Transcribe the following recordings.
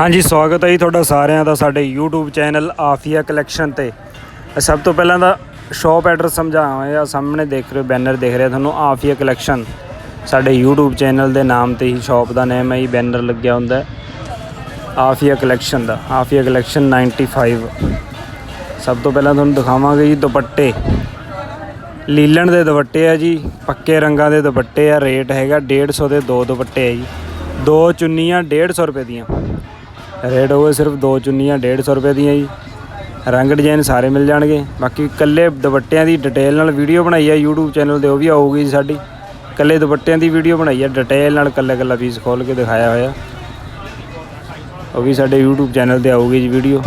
ਹਾਂਜੀ, ਸਵਾਗਤ ਹੈ ਜੀ ਤੁਹਾਡਾ ਸਾਰਿਆਂ ਦਾ ਸਾਡੇ YouTube ਚੈਨਲ ਆਫੀਆ ਕਲੈਕਸ਼ਨ ਤੇ। ਸਭ ਤੋਂ ਪਹਿਲਾਂ ਤਾਂ ਸ਼ਾਪ ਐਡਰੈਸ ਸਮਝਾਵਾਂ ਆ ਸਾਹਮਣੇ ਦੇਖ ਰਹੇ ਹੋ, ਬੈਨਰ ਦੇਖ ਰਿਹਾ ਤੁਹਾਨੂੰ ਆਫੀਆ ਕਲੈਕਸ਼ਨ। ਸਾਡੇ YouTube ਚੈਨਲ ਦੇ ਨਾਮ ਤੇ ਹੀ ਸ਼ਾਪ ਦਾ ਨੇਮ ਹੈ ਜੀ ਬੈਨਰ ਲੱਗਿਆ ਹੁੰਦਾ ਆਫੀਆ ਕਲੈਕਸ਼ਨ ਦਾ, ਆਫੀਆ ਕਲੈਕਸ਼ਨ 95 ਸਭ ਤੋਂ ਪਹਿਲਾਂ ਤੁਹਾਨੂੰ ਦਿਖਾਵਾਂਗੇ ਜੀ ਦੁਪੱਟੇ। ਲੀਲਣ ਦੇ ਦੁਪੱਟੇ ਆ ਜੀ, ਪੱਕੇ ਰੰਗਾਂ ਦੇ ਦੁਪੱਟੇ ਆ, ਰੇਟ ਹੈਗਾ 150 ਦੇ ਦੋ ਦੁਪੱਟੇ ਆ ਜੀ। ਦੋ ਚੁੰਨੀਆਂ 150 ਰੁਪਏ ਦੀਆਂ। ਰੇਟ ਹੋਵੇ ਸਿਰਫ ਦੋ ਚੁੰਨੀਆਂ 150 ਰੁਪਏ ਦੀਆਂ ਜੀ। ਰੰਗ ਡਿਜ਼ਾਈਨ ਸਾਰੇ ਮਿਲ ਜਾਣਗੇ। ਬਾਕੀ ਇਕੱਲੇ ਦੁਪੱਟਿਆਂ ਦੀ ਡਿਟੇਲ ਨਾਲ ਵੀਡੀਓ ਬਣਾਈ ਹੈ YouTube ਚੈਨਲ ਤੇ, ਉਹ ਵੀ ਆਊਗੀ ਜੀ ਸਾਡੀ। ਇਕੱਲੇ ਦੁਪੱਟਿਆਂ ਦੀ ਵੀਡੀਓ ਬਣਾਈ ਹੈ ਡਿਟੇਲ ਨਾਲ ਇਕੱਲਾ ਇਕੱਲਾ ਪੀਸ ਖੋਲ ਕੇ ਦਿਖਾਇਆ ਹੋਇਆ। ਉਹ ਵੀ ਸਾਡੇ YouTube ਚੈਨਲ ਤੇ ਆਊਗੀ ਜੀ ਵੀਡੀਓ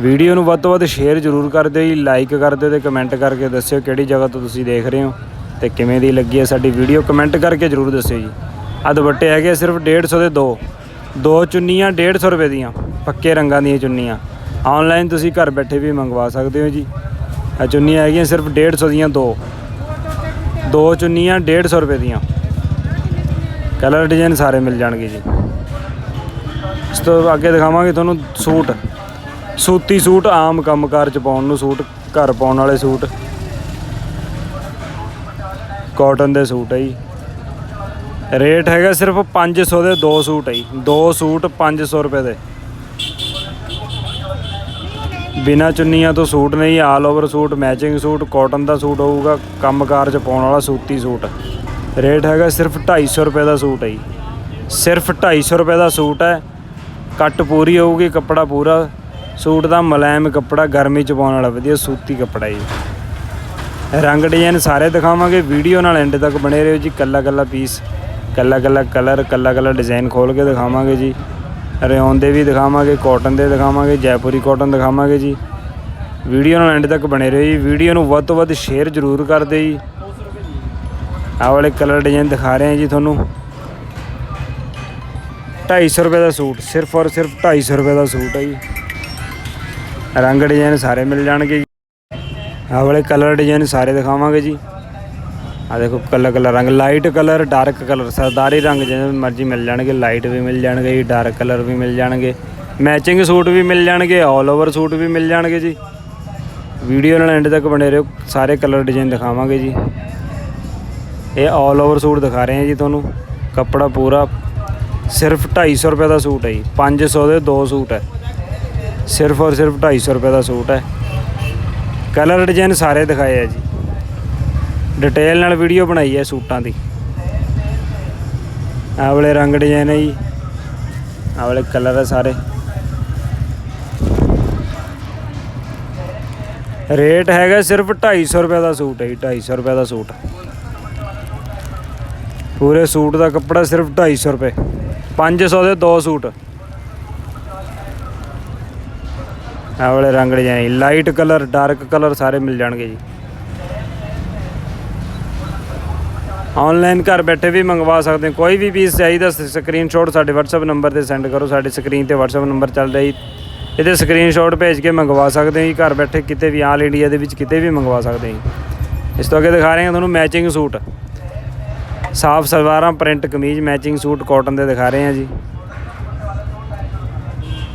ਵੀਡੀਓ ਨੂੰ ਵੱਧ ਤੋਂ ਵੱਧ ਸ਼ੇਅਰ ਜ਼ਰੂਰ ਕਰ ਦਿਓ ਜੀ ਲਾਈਕ ਕਰ ਦਿਓ ਤੇ ਕਮੈਂਟ ਕਰਕੇ ਦੱਸਿਓ ਕਿਹੜੀ ਜਗ੍ਹਾ ਤੋਂ ਤੁਸੀਂ ਦੇਖ ਰਹੇ ਹੋ ਤੇ ਕਿਵੇਂ ਦੀ ਲੱਗੀ ਹੈ ਸਾਡੀ ਵੀਡੀਓ ਕਮੈਂਟ ਕਰਕੇ ਜ਼ਰੂਰ ਦੱਸਿਓ ਜੀ। ਆ ਦੁਪੱਟੇ ਹੈਗੇ ਆ ਸਿਰਫ 150 ਦੇ ਦੋ। ਦੋ ਚੁੰਨੀਆਂ 150 ਰੁਪਏ ਦੀਆਂ, ਪੱਕੇ ਰੰਗਾਂ ਦੀਆਂ ਚੁੰਨੀਆਂ। ਆਨਲਾਈਨ ਤੁਸੀਂ ਘਰ ਬੈਠੇ ਵੀ ਮੰਗਵਾ ਸਕਦੇ ਹੋ ਜੀ। ਇਹ ਚੁੰਨੀਆਂ ਹੈਗੀਆਂ ਸਿਰਫ 150 ਦੀਆਂ ਦੋ। ਦੋ ਚੁੰਨੀਆਂ 150 ਰੁਪਏ ਦੀਆਂ। ਕਲਰ ਡਿਜ਼ਾਈਨ ਸਾਰੇ ਮਿਲ ਜਾਣਗੇ ਜੀ। ਇਸ ਤੋਂ ਅੱਗੇ ਦਿਖਾਵਾਂਗੇ ਤੁਹਾਨੂੰ ਸੂਟ। ਸੂਤੀ ਸੂਟ ਆਮ ਕੰਮਕਾਰ ਚ ਪਾਉਣ ਨੂੰ ਸੂਟ, ਘਰ ਪਾਉਣ ਵਾਲੇ ਸੂਟ। ਕਾਟਨ ਦੇ ਸੂਟ ਹੈ ਜੀ। ਰੇਟ ਹੈਗਾ ਸਿਰਫ 500 ਦੇ ਦੋ ਸੂਟ ਹੈ ਜੀ। ਦੋ ਸੂਟ 500 ਰੁਪਏ ਦੇ। ਬਿਨਾ ਚੁੰਨੀਆਂ ਤੋਂ ਸੂਟ ਨਹੀਂ all over suit matching suit cotton ਦਾ ਸੂਟ ਹੋਊਗਾ, ਕੰਮਕਾਰ ਚ ਪਾਉਣ ਵਾਲਾ ਸੂਤੀ ਸੂਟ। ਰੇਟ ਹੈਗਾ ਸਿਰਫ 250 ਰੁਪਏ ਦਾ ਸੂਟ ਹੈ ਜੀ। ਸਿਰਫ 250 ਰੁਪਏ ਦਾ ਸੂਟ ਹੈ। ਕੱਟ ਪੂਰੀ ਹੋਊਗੀ, ਕੱਪੜਾ ਪੂਰਾ। ਸੂਟ ਦਾ ਮੁਲਾਇਮ ਕੱਪੜਾ ਗਰਮੀ ਚ ਪਾਉਣ ਵਾਲਾ, ਵਧੀਆ ਸੂਤੀ ਕੱਪੜਾ ਜੀ। ਰੰਗ ਡਿਜ਼ਾਈਨ ਸਾਰੇ ਦਿਖਾਵਾਂਗੇ, ਵੀਡੀਓ ਨਾਲ ਐਂਡ ਤੱਕ ਬਣੇ ਰਹੋ ਜੀ ਕੱਲਾ ਕੱਲਾ ਪੀਸ ਕੱਲਾ ਕੱਲਾ ਕਲਰ ਕੱਲਾ ਕੱਲਾ ਡਿਜ਼ਾਈਨ ਖੋਲ ਕੇ ਦਿਖਾਵਾਂਗੇ ਜੀ। ਰਿਓਨ ਦੇ ਵੀ ਦਿਖਾਵਾਂਗੇ, ਕਾਟਨ ਦੇ ਦਿਖਾਵਾਂਗੇ, ਜੈਪੁਰੀ ਕਾਟਨ ਦਿਖਾਵਾਂਗੇ ਜੀ। ਵੀਡੀਓ ਨਾਲ ਐਂਡ ਤੱਕ ਬਣੇ ਰਹੋ ਜੀ। ਵੀਡੀਓ ਨੂੰ ਵੱਧ ਤੋਂ ਵੱਧ ਸ਼ੇਅਰ ਜ਼ਰੂਰ ਕਰ ਦਿਓ ਜੀ। ਆਹ ਵਾਲੇ ਕਲਰ ਡਿਜ਼ਾਈਨ ਦਿਖਾ ਰਹੇ ਹਾਂ ਜੀ ਤੁਹਾਨੂੰ। 250 ਰੁਪਏ ਦਾ ਸੂਟ, ਸਿਰਫ ਔਰ ਸਿਰਫ 250 ਰੁਪਏ ਦਾ ਸੂਟ ਹੈ ਜੀ। ਰੰਗ ਡਿਜ਼ਾਈਨ ਸਾਰੇ ਮਿਲ ਜਾਣਗੇ ਜੀ। ਆਹ ਵਾਲੇ ਕਲਰ ਡਿਜ਼ਾਈਨ ਸਾਰੇ ਦਿਖਾਵਾਂਗੇ ਜੀ। ਆ ਦੇਖੋ ਕੱਲਾ ਕੱਲਾ ਰੰਗ ਲਾਈਟ ਕਲਰ ਡਾਰਕ ਕਲਰ, ਸਰਦਾਰੀ ਰੰਗ ਜਿਵੇਂ ਮਰਜ਼ੀ ਮਿਲ ਜਾਣਗੇ ਲਾਈਟ ਵੀ ਮਿਲ ਜਾਣਗੇ ਜੀ ਡਾਰਕ ਕਲਰ ਵੀ ਮਿਲ ਜਾਣਗੇ ਮੈਚਿੰਗ ਸੂਟ ਵੀ ਮਿਲ ਜਾਣਗੇ ਆਲ ਓਵਰ ਸੂਟ ਵੀ ਮਿਲ ਜਾਣਗੇ ਜੀ। ਵੀਡੀਓ ਨਾਲ ਐਂਡ ਤੱਕ ਬਣੇ ਰਹੋ, ਸਾਰੇ ਕਲਰ ਡਿਜ਼ਾਈਨ ਦਿਖਾਵਾਂਗੇ ਜੀ। ਇਹ ਆਲ ਓਵਰ ਸੂਟ ਦਿਖਾ ਰਹੇ ਹਾਂ ਜੀ ਤੁਹਾਨੂੰ। ਕੱਪੜਾ ਪੂਰਾ ਸਿਰਫ 250 ਰੁਪਏ ਦਾ ਸੂਟ ਹੈ ਜੀ। 500 ਦੇ ਦੋ ਸੂਟ ਹੈ। ਸਿਰਫ ਔਰ ਸਿਰਫ 250 ਰੁਪਏ ਦਾ ਸੂਟ ਹੈ। ਕਲਰ ਡਿਜ਼ਾਈਨ ਸਾਰੇ ਦਿਖਾਏ ਆ ਜੀ। ਡਿਟੇਲ ਨਾਲ ਵੀਡੀਓ ਬਣਾਈ ਹੈ ਸੂਟਾਂ ਦੀ। ਆਹ ਵਾਲੇ ਰੰਗ ਡਿਜ਼ਾਈਨ ਹੈ ਜੀ। ਆਹ ਵਾਲੇ ਕਲਰ ਹੈ ਸਾਰੇ। ਰੇਟ ਹੈਗਾ ਸਿਰਫ 250 ਰੁਪਏ ਦਾ ਸੂਟ ਹੈ ਜੀ 250 ਰੁਪਏ ਦਾ ਸੂਟ। ਪੂਰੇ ਸੂਟ ਦਾ ਕੱਪੜਾ ਸਿਰਫ 250 ਰੁਪਏ। 500 ਦੇ ਦੋ ਸੂਟ। ਆਹ ਵਾਲੇ ਰੰਗ design light colour dark colour ਸਾਰੇ ਮਿਲ ਜਾਣਗੇ ਜੀ। ਆਨਲਾਈਨ ਘਰ ਬੈਠੇ ਵੀ ਮੰਗਵਾ ਸਕਦੇ ਹੋ। ਕੋਈ ਵੀ ਪੀਸ ਚਾਹੀਦਾ ਸਕਰੀਨਸ਼ਾਟ ਸਾਡੇ WhatsApp ਨੰਬਰ ਤੇ ਸੈਂਡ ਕਰੋ। ਸਾਡੇ ਸਕਰੀਨ ਤੇ WhatsApp ਨੰਬਰ ਚੱਲ ਰਿਹਾ। ਜੀ ਇਹਦੇ ਸਕਰੀਨਸ਼ਾਟ ਭੇਜ ਕੇ ਮੰਗਵਾ ਸਕਦੇ ਹੋ ਜੀ। ਘਰ ਬੈਠੇ ਕਿਤੇ ਵੀ ਆਲ ਇੰਡੀਆ ਦੇ ਵਿੱਚ ਕਿਤੇ ਵੀ ਮੰਗਵਾ ਸਕਦੇ ਹੋ ਜੀ। ਇਸ ਤੋਂ ਅੱਗੇ ਦਿਖਾ ਰਹੇ ਹਾਂ ਤੁਹਾਨੂੰ ਮੈਚਿੰਗ ਸੂਟ ਸਾਫ਼ ਸਲਵਾਰਾਂ ਪ੍ਰਿੰਟ ਕਮੀਜ਼ ਮੈਚਿੰਗ ਸੂਟ ਕਾਟਨ ਦੇ ਦਿਖਾ ਰਹੇ ਹਾਂ ਜੀ।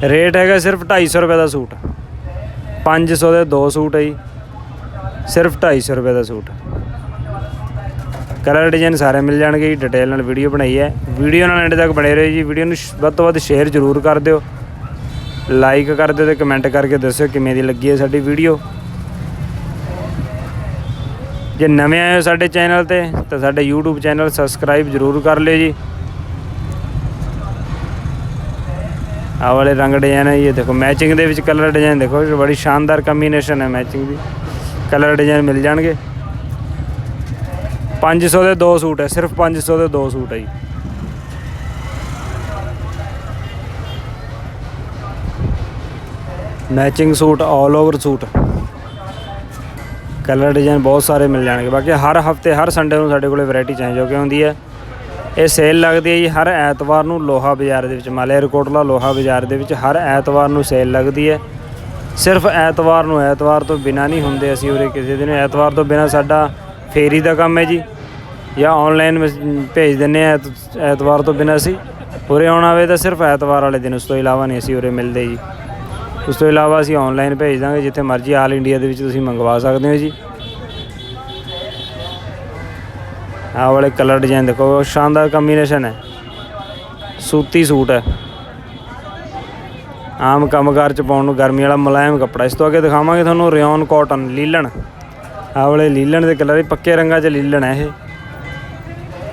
ਰੇਟ ਹੈਗਾ ਸਿਰਫ 250 ਰੁਪਏ ਦਾ ਸੂਟ। 500 ਦੇ ਦੋ ਸੂਟ ਹੈ ਜੀ। ਸਿਰਫ 250 ਰੁਪਏ ਦਾ ਸੂਟ। ਕਲਰ ਡਿਜ਼ਾਈਨ ਸਾਰੇ ਮਿਲ ਜਾਣਗੇ ਜੀ ਡਿਟੇਲ ਨਾਲ ਵੀਡੀਓ ਬਣਾਈ ਹੈ। ਵੀਡੀਓ ਨਾਲ ਐਂਡ ਤੱਕ ਬਣੇ ਰਹੋ ਜੀ, ਵੀਡੀਓ ਨੂੰ ਵੱਧ ਤੋਂ ਵੱਧ ਸ਼ੇਅਰ ਜ਼ਰੂਰ ਕਰ ਦਿਓ। ਲਾਈਕ ਕਰ ਦਿਓ ਤੇ ਕਮੈਂਟ ਕਰਕੇ ਦੱਸਿਓ ਕਿਵੇਂ ਦੀ ਲੱਗੀ ਹੈ ਸਾਡੀ ਵੀਡੀਓ। ਜੇ ਨਵੇਂ ਆਏ ਹੋ ਸਾਡੇ ਚੈਨਲ ਤੇ, ਤਾਂ ਸਾਡੇ YouTube ਚੈਨਲ ਸਬਸਕ੍ਰਾਈਬ ਜ਼ਰੂਰ ਕਰ ਲਿਓ ਜੀ। ਆਹ ਵਾਲੇ ਰੰਗ ਡਿਜ਼ਾਈਨ ਹੈ ਇਹ ਦੇਖੋ ਮੈਚਿੰਗ ਦੇ ਵਿੱਚ ਕਲਰ ਡਿਜ਼ਾਈਨ ਦੇਖੋ ਬੜੀ ਸ਼ਾਨਦਾਰ ਕੰਬੀਨੇਸ਼ਨ ਹੈ ਮੈਚਿੰਗ ਦੀ। ਕਲਰ ਡਿਜ਼ਾਈਨ ਮਿਲ ਜਾਣਗੇ। 500 ਦੇ ਦੋ ਸੂਟ ਹੈ, ਸਿਰਫ 500 ਦੇ ਦੋ ਸੂਟ ਹੈ ਜੀ। Matching suit all over suit. Colour design ਬਹੁਤ ਸਾਰੇ ਮਿਲ ਜਾਣਗੇ। ਬਾਕੀ ਹਰ ਹਫ਼ਤੇ, ਹਰ ਸੰਡੇ ਨੂੰ ਸਾਡੇ ਕੋਲੇ ਵੈਰਾਈਟੀ ਚੇਂਜ ਹੋ ਕੇ ਆਉਂਦੀ ਹੈ। ਇਹ ਸੇਲ ਲੱਗਦੀ ਹੈ ਜੀ ਹਰ ਐਤਵਾਰ ਨੂੰ ਲੋਹਾ ਬਾਜ਼ਾਰ ਦੇ ਵਿੱਚ, ਮਾਲੇਰਕੋਟਲਾ ਲੋਹਾ ਬਾਜ਼ਾਰ ਦੇ ਵਿੱਚ ਹਰ ਐਤਵਾਰ ਨੂੰ ਸੇਲ ਲੱਗਦੀ ਹੈ। ਸਿਰਫ ਐਤਵਾਰ ਨੂੰ ਐਤਵਾਰ ਤੋਂ ਬਿਨਾ ਨਹੀਂ ਹੁੰਦੇ ਅਸੀਂ ਉਰੇ ਕਿਸੇ ਦਿਨ। ਐਤਵਾਰ ਤੋਂ ਬਿਨਾ ਸਾਡਾ ਫੇਰੀ ਦਾ ਕੰਮ ਹੈ ਜੀ। ਜਾਂ ਆਨਲਾਈਨ ਭੇਜ ਦਿੰਨੇ ਆ ਐਤਵਾਰ ਤੋਂ ਬਿਨਾਂ ਅਸੀਂ। ਉਰੇ ਆਉਣਾ ਹੋਵੇ ਤਾਂ ਸਿਰਫ ਐਤਵਾਰ ਵਾਲੇ ਦਿਨ, ਉਸ ਤੋਂ ਇਲਾਵਾ ਨਹੀਂ ਅਸੀਂ ਉਰੇ ਮਿਲਦੇ ਜੀ। ਉਸ ਤੋਂ ਇਲਾਵਾ ਅਸੀਂ ਆਨਲਾਈਨ ਭੇਜ ਦਾਂਗੇ, ਜਿੱਥੇ ਮਰਜ਼ੀ ਆਲ ਇੰਡੀਆ ਦੇ ਵਿੱਚ ਤੁਸੀਂ ਮੰਗਵਾ ਸਕਦੇ ਹੋ ਜੀ। ਆਹ ਵਾਲੇ ਕਲਰ ਡਿਜ਼ਾਈਨ ਦੇਖੋ ਸ਼ਾਨਦਾਰ ਕੰਬੀਨੇਸ਼ਨ ਹੈ। ਸੂਤੀ ਸੂਟ ਹੈ। ਆਮ ਕੰਮਕਾਰ ਚ ਪਾਉਣ ਨੂੰ ਗਰਮੀ ਵਾਲਾ ਮੁਲਾਇਮ ਕੱਪੜਾ। ਇਸ ਤੋਂ ਅੱਗੇ ਦਿਖਾਵਾਂਗੇ ਤੁਹਾਨੂੰ ਰਿਓਨ ਕਾਟਨ ਲੀਲਣ। ਆਹ ਵਾਲੇ ਲੀਲਣ ਦੇ ਕਲਰ ਪੱਕੇ ਰੰਗਾਂ 'ਚ ਲੀਲਣ ਹੈ ਇਹ।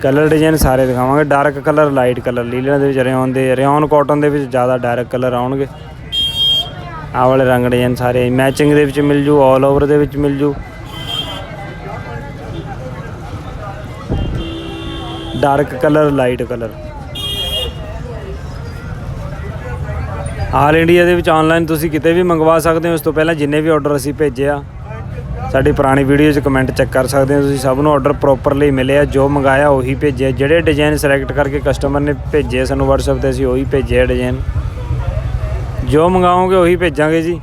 ਕਲਰ ਡਿਜ਼ਾਈਨ ਸਾਰੇ ਦਿਖਾਵਾਂਗੇ। Dark colour, light colour. Linen ਦੇ ਵਿੱਚ ਰਿਓਨ ਦੇ, ਰਿਓਨ ਕਾਟਨ ਦੇ ਵਿੱਚ ਜ਼ਿਆਦਾ ਡਾਰਕ ਕਲਰ ਆਉਣਗੇ। ਆਹ ਵਾਲੇ ਰੰਗ ਡਿਜ਼ਾਈਨ ਸਾਰੇ ਮੈਚਿੰਗ ਦੇ ਵਿੱਚ ਮਿਲ ਜੂ ਆਲ ਓਵਰ ਦੇ ਵਿੱਚ ਮਿਲ ਜੂ। Dark colour, light colour. All India ਦੇ ਵਿੱਚ ਆਨਲਾਈਨ ਤੁਸੀਂ ਕਿਤੇ ਵੀ ਮੰਗਵਾ ਸਕਦੇ ਹੋ। ਉਸ ਤੋਂ ਪਹਿਲਾਂ ਜਿੰਨੇ ਵੀ ਆਰਡਰ ਅਸੀਂ ਭੇਜੇ ਆ ਸਾਡੀ ਪੁਰਾਣੀ ਵੀਡੀਓ 'ਚ ਕਮੈਂਟ ਚੈੱਕ ਕਰ ਸਕਦੇ ਹੋ। ਤੁਸੀਂ ਸਭ ਨੂੰ ਆਰਡਰ ਪ੍ਰੋਪਰਲੀ ਮਿਲਿਆ। ਜੋ ਮੰਗਾਇਆ ਉਹੀ ਭੇਜਿਆ। ਜਿਹੜੇ ਡਿਜ਼ਾਈਨ ਸਿਲੈਕਟ ਕਰਕੇ ਕਸਟਮਰ ਨੇ ਭੇਜੇ ਸਾਨੂੰ WhatsApp ਤੇ, ਅਸੀਂ ਉਹੀ ਭੇਜਿਆ ਡਿਜ਼ਾਈਨ ਜੋ ਮੰਗਾਓਗੇ ਉਹੀ ਭੇਜਾਂਗੇ ਜੀ।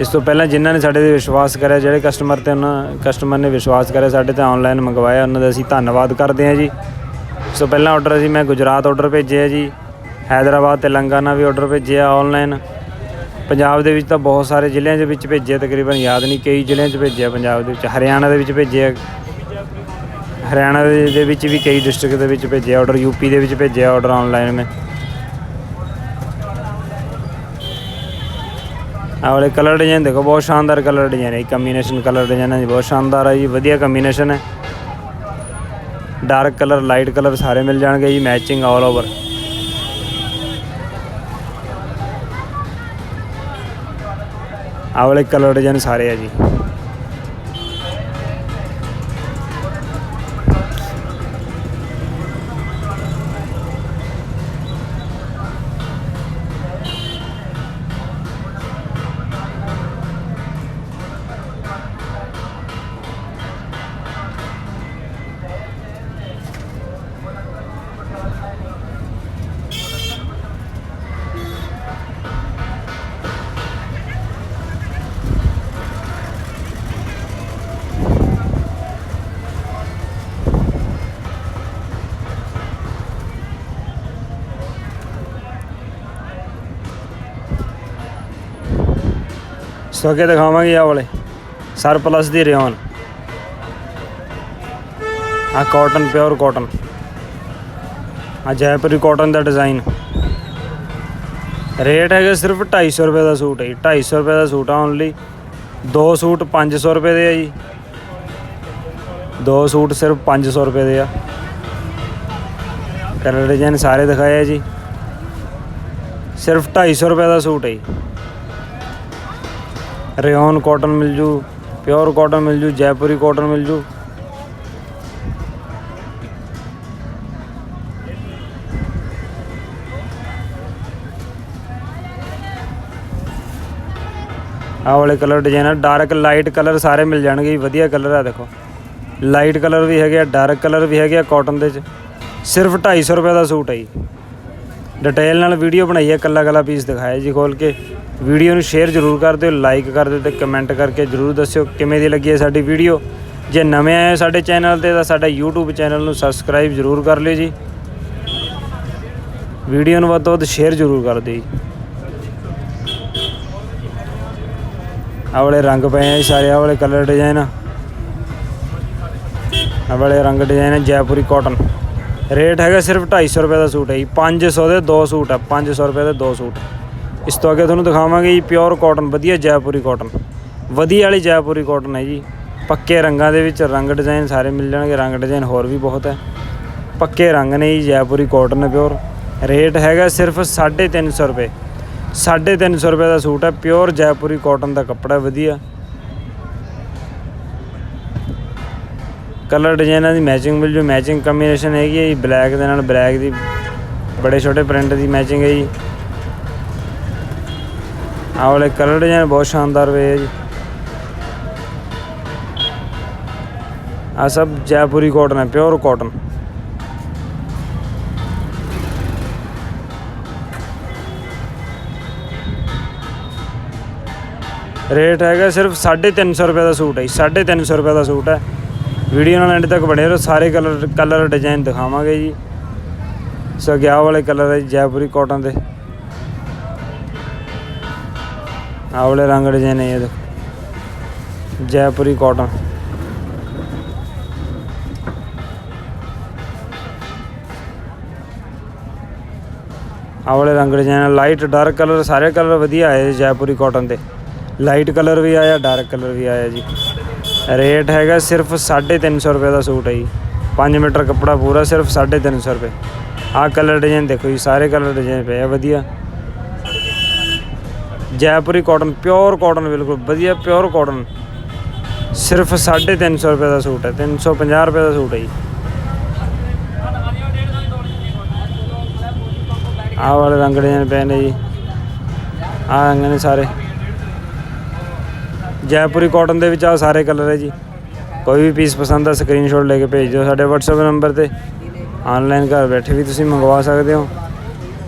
ਇਸ ਤੋਂ ਪਹਿਲਾਂ ਜਿਨ੍ਹਾਂ ਨੇ ਸਾਡੇ ਤੇ ਵਿਸ਼ਵਾਸ ਕਰਿਆ, ਜਿਹੜੇ ਕਸਟਮਰ ਤੇ ਉਹਨਾਂ ਕਸਟਮਰ ਨੇ ਵਿਸ਼ਵਾਸ ਕਰਿਆ, ਸਾਡੇ ਤੇ ਆਨਲਾਈਨ ਮੰਗਵਾਇਆ, ਉਹਨਾਂ ਦਾ ਅਸੀਂ ਧੰਨਵਾਦ ਕਰਦੇ ਹਾਂ ਜੀ। ਇਸ ਤੋਂ ਪਹਿਲਾਂ ਆਰਡਰ ਅਸੀਂ, ਮੈਂ ਗੁਜਰਾਤ ਆਰਡਰ ਭੇਜਿਆ ਜੀ। ਹੈਦਰਾਬਾਦ, ਤੇਲੰਗਾਨਾ ਵੀ ਆਰਡਰ ਭੇਜਿਆ ਆਨਲਾਈਨ ਪੰਜਾਬ ਦੇ ਵਿੱਚ ਤਾਂ ਬਹੁਤ ਸਾਰੇ ਜ਼ਿਲ੍ਹਿਆਂ ਦੇ ਵਿੱਚ ਭੇਜਿਆ ਤਕਰੀਬਨ ਯਾਦ ਨਹੀਂ ਕਈ ਜ਼ਿਲ੍ਹਿਆਂ 'ਚ ਭੇਜਿਆ ਪੰਜਾਬ ਦੇ ਵਿੱਚ। ਹਰਿਆਣਾ ਦੇ ਵਿੱਚ ਭੇਜਿਆ ਹਰਿਆਣਾ ਦੇ ਵਿੱਚ ਵੀ ਕਈ ਡਿਸਟ੍ਰਿਕਟ ਦੇ ਵਿੱਚ ਭੇਜਿਆ ਆਰਡਰ ਯੂਪੀ ਦੇ ਵਿੱਚ ਭੇਜਿਆ ਆਰਡਰ ਆਨਲਾਈਨ ਮੈਂ ਆਹ ਵਾਲੇ ਕਲਰ ਡਿਜ਼ਾਈਨ ਦੇਖੋ, ਬਹੁਤ ਸ਼ਾਨਦਾਰ ਕਲਰ ਡਿਜ਼ਾਈਨ ਹੈ ਕੰਬੀਨੇਸ਼ਨ ਕਲਰ ਡਿਜ਼ਾਈਨ ਹੈ ਜੀ ਬਹੁਤ ਸ਼ਾਨਦਾਰ ਹੈ ਜੀ, ਵਧੀਆ ਕੰਬੀਨੇਸ਼ਨ ਹੈ। ਡਾਰਕ ਕਲਰ ਲਾਈਟ ਕਲਰ ਸਾਰੇ ਮਿਲ ਜਾਣਗੇ ਜੀ ਮੈਚਿੰਗ ਆਲ ਓਵਰ ਆਹ ਵਾਲੇ ਕਲਰ ਡਿਜ਼ਾਈਨ ਸਾਰੇ ਆ ਜੀ। ਸੋ ਅੱਗੇ ਦਿਖਾਵਾਂਗੇ ਆ ਵਾਲੇ। ਸਰਪਲਸ ਦੀ ਰਿਓਨ ਆ ਕਾਟਨ ਪਿਓਰ ਕਾਟਨ ਆ ਜੈਪੁਰੀ ਕਾਟਨ ਦਾ ਡਿਜ਼ਾਈਨ ਰੇਟ ਹੈਗਾ ਸਿਰਫ 250 ਰੁਪਏ ਦਾ ਸੂਟ ਹੈ ਜੀ। 250 ਰੁਪਏ ਦਾ ਸੂਟ ਆ ਓਨਲੀ ਦੋ ਸੂਟ 500 ਰੁਪਏ ਦੇ ਆ ਜੀ। ਦੋ ਸੂਟ ਸਿਰਫ 500 ਰੁਪਏ ਦੇ ਆ। ਕਲਰ ਡਿਜ਼ਾਈਨ ਸਾਰੇ ਦਿਖਾਏ ਆ ਜੀ। ਸਿਰਫ 250 ਰੁਪਏ ਦਾ ਸੂਟ ਹੈ ਜੀ। ਰਿਓਨ ਕਾਟਨ ਮਿਲ ਜੂ, ਪਿਓਰ ਕਾਟਨ ਮਿਲ ਜੂ, ਜੈਪੁਰੀ ਕਾਟਨ ਮਿਲ ਜੂ। ਆਹ ਵਾਲੇ ਕਲਰ ਡਿਜ਼ਾਈਨ ਆ ਡਾਰਕ ਲਾਈਟ ਕਲਰ ਸਾਰੇ ਮਿਲ ਜਾਣਗੇ ਜੀ, ਵਧੀਆ ਕਲਰ ਆ ਦੇਖੋ। ਲਾਈਟ ਕਲਰ ਵੀ ਹੈਗੇ ਆ ਡਾਰਕ ਕਲਰ ਵੀ ਹੈਗੇ ਆ ਕਾਟਨ ਦੇ ਚ। ਸਿਰਫ 250 ਰੁਪਏ ਦਾ ਸੂਟ ਹੈ ਜੀ। ਡਿਟੇਲ ਨਾਲ ਵੀਡੀਓ ਬਣਾਈ ਹੈ ਕੱਲਾ ਕੱਲਾ ਪੀਸ ਦਿਖਾਇਆ ਜੀ ਖੋਲ ਕੇ। ਵੀਡੀਓ ਨੂੰ ਸ਼ੇਅਰ ਜ਼ਰੂਰ ਕਰ ਦਿਓ ਲਾਈਕ ਕਰ ਦਿਓ ਤੇ ਕਮੈਂਟ ਕਰਕੇ ਜ਼ਰੂਰ ਦੱਸਿਓ ਕਿਵੇਂ ਦੀ ਲੱਗੀ ਹੈ ਸਾਡੀ ਵੀਡੀਓ। ਜੇ ਨਵੇਂ ਆਏ ਹੋ ਸਾਡੇ ਚੈਨਲ ਤੇ ਤਾਂ ਸਾਡਾ YouTube ਚੈਨਲ ਨੂੰ ਸਬਸਕ੍ਰਾਈਬ ਜ਼ਰੂਰ ਕਰ ਲਿਓ ਜੀ। ਵੀਡੀਓ ਨੂੰ ਵੱਧ ਤੋਂ ਵੱਧ ਸ਼ੇਅਰ ਜ਼ਰੂਰ ਕਰ ਦਿਓ ਜੀ। ਆਹ ਵਾਲੇ ਰੰਗ ਪਏ ਆ ਜੀ ਸਾਰੇ ਆਵਲੇ ਕਲਰ ਡਿਜ਼ਾਈਨ ਆਹ ਵਾਲੇ ਰੰਗ ਡਿਜ਼ਾਈਨ ਹੈ ਜੈਪੁਰੀ ਕਾਟਨ ਰੇਟ ਹੈਗਾ ਸਿਰਫ 250 ਰੁਪਏ ਦਾ ਸੂਟ ਹੈ ਜੀ 500 ਦੇ ਦੋ ਸੂਟ ਆ 500 ਰੁਪਏ ਦੇ ਦੋ ਸੂਟ। ਇਸ ਤੋਂ ਅੱਗੇ ਤੁਹਾਨੂੰ ਦਿਖਾਵਾਂਗੇ ਜੀ ਪਿਓਰ ਕਾਟਨ, ਵਧੀਆ ਜੈਪੁਰੀ ਕਾਟਨ। ਵਧੀਆ ਵਾਲੀ ਜੈਪੁਰੀ ਕਾਟਨ ਹੈ ਜੀ। ਪੱਕੇ ਰੰਗਾਂ ਦੇ ਵਿੱਚ ਰੰਗ ਡਿਜ਼ਾਈਨ ਸਾਰੇ ਮਿਲ ਜਾਣਗੇ, ਰੰਗ ਡਿਜ਼ਾਈਨ ਹੋਰ ਵੀ ਬਹੁਤ ਹੈ। ਪੱਕੇ ਰੰਗ ਨੇ ਜੀ ਜੈਪੁਰੀ ਕਾਟਨ ਹੈ ਪਿਓਰ। ਰੇਟ ਹੈਗਾ ਸਿਰਫ 350 ਰੁਪਏ। 350 ਰੁਪਏ ਦਾ ਸੂਟ ਹੈ, ਪਿਓਰ ਜੈਪੁਰੀ ਕਾਟਨ ਦਾ ਕੱਪੜਾ ਵਧੀਆ। ਕਲਰ ਡਿਜ਼ਾਈਨਾਂ ਦੀ ਮੈਚਿੰਗ ਮਿਲ ਜੂ, ਮੈਚਿੰਗ ਕੰਬੀਨੇਸ਼ਨ ਹੈਗੀ ਹੈ ਜੀ, ਬਲੈਕ ਦੇ ਨਾਲ ਬਲੈਕ ਦੀ, ਬੜੇ ਛੋਟੇ ਪ੍ਰਿੰਟ ਦੀ ਮੈਚਿੰਗ ਹੈ ਜੀ। ਆਹ ਵਾਲੇ ਕਲਰ ਡਿਜ਼ਾਈਨ ਬਹੁਤ ਸ਼ਾਨਦਾਰ ਵੇ ਹੈ ਜੀ। ਆ ਸਭ ਜੈਪੁਰੀ ਕਾਟਨ ਹੈ ਪਿਓਰ ਕਾਟਨ ਰੇਟ ਹੈਗਾ ਸਿਰਫ 350 ਰੁਪਏ ਦਾ ਸੂਟ ਹੈ ਜੀ 350 ਰੁਪਏ ਦਾ ਸੂਟ ਹੈ। ਵੀਡੀਓ ਨਾਲ ਐਂਡ ਤੱਕ ਬਣੇ ਰਹੋ ਸਾਰੇ ਕਲਰ ਕਲਰ ਡਿਜ਼ਾਈਨ ਦਿਖਾਵਾਂਗੇ ਜੀ। ਸੋ ਗਿਆ ਵਾਲੇ ਕਲਰ ਹੈ ਜੀ, ਜੈਪੁਰੀ ਕਾਟਨ ਦੇ। ਆਹ ਵਾਲੇ ਰੰਗ ਡਿਜ਼ਾਈਨ ਹੈ ਇਹ ਦੇਖੋ। ਜੈਪੁਰੀ ਕਾਟਨ ਆਹ ਰੰਗ ਡਿਜ਼ਾਈਨ ਲਾਈਟ ਡਾਰਕ ਕਲਰ ਸਾਰੇ ਕਲਰ ਵਧੀਆ ਆਏ ਜੀ ਜੈਪੁਰੀ ਕਾਟਨ ਦੇ। ਲਾਈਟ ਕਲਰ ਵੀ ਆਇਆ ਡਾਰਕ ਕਲਰ ਵੀ ਆਇਆ ਜੀ। ਰੇਟ ਹੈਗਾ ਸਿਰਫ 350 ਰੁਪਏ ਦਾ ਸੂਟ ਹੈ ਜੀ। 5 ਮੀਟਰ ਕੱਪੜਾ ਪੂਰਾ ਸਿਰਫ 350 ਰੁਪਏ। ਆਹ ਕਲਰ ਡਿਜ਼ਾਈਨ ਦੇਖੋ ਜੀ, ਸਾਰੇ ਕਲਰ ਡਿਜ਼ਾਈਨ ਪਏ ਆ, ਵਧੀਆ। ਜੈਪੁਰੀ ਕਾਟਨ, ਪਿਓਰ ਕਾਟਨ, ਬਿਲਕੁਲ ਵਧੀਆ ਪਿਓਰ ਕਾਟਨ। ਸਿਰਫ 350 ਰੁਪਏ ਦਾ ਸੂਟ ਹੈ 350 ਰੁਪਏ ਦਾ ਸੂਟ ਹੈ ਜੀ। ਆਹ ਵਾਲੇ ਰੰਗ ਡਿਜ਼ਾਈਨ ਪਏ ਨੇ ਜੀ। ਆਹ ਰੰਗ ਨੇ ਸਾਰੇ। ਜੈਪੁਰੀ ਕਾਟਨ ਦੇ ਵਿੱਚ ਆ ਸਾਰੇ ਕਲਰ ਹੈ ਜੀ। ਕੋਈ ਵੀ ਪੀਸ ਪਸੰਦ ਆ ਸਕਰੀਨਸ਼ਾਟ ਲੈ ਕੇ ਭੇਜ ਦਿਓ ਸਾਡੇ WhatsApp ਨੰਬਰ ਤੇ। ਆਨਲਾਈਨ ਘਰ ਬੈਠੇ ਵੀ ਤੁਸੀਂ ਮੰਗਵਾ ਸਕਦੇ ਹੋ।